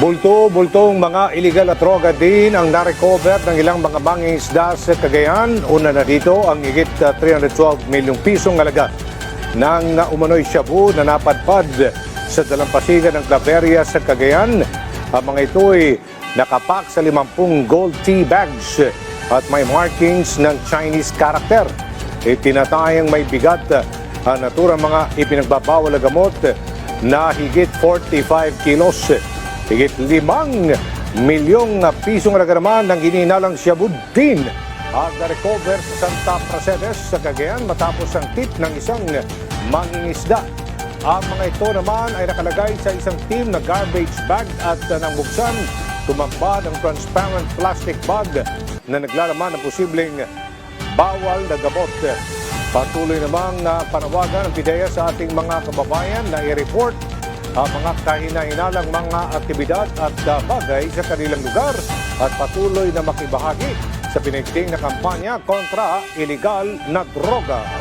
Bulto-bultong mga illegal at droga din ang narecover ng ilang mga banging isda sa Cagayan. Una na dito ang higit uh, 312 milyong pisong halaga ng umano'y shabu na napadpad sa dalampasigan ng Claveria sa Cagayan. Ang mga ito ay nakapak sa 50 gold tea bags at may markings ng Chinese character. Itinatayang may bigat uh, ang naturang mga ipinagbabawal na gamot na higit 45 kilos. Higit limang milyong pisong halaga naman ng hininalang Shabudin at na-recover sa Santa Prasedes sa Cagayan matapos ang tip ng isang mangingisda. Ang mga ito naman ay nakalagay sa isang team na garbage bag at nang buksan, tumamba ng transparent plastic bag na naglalaman ng posibleng bawal na gamot. Patuloy namang panawagan ng PIDEA sa ating mga kababayan na i-report ang mga kahina-hinalang mga aktibidad at bagay sa kanilang lugar at patuloy na makibahagi sa pinigting na kampanya kontra iligal na droga.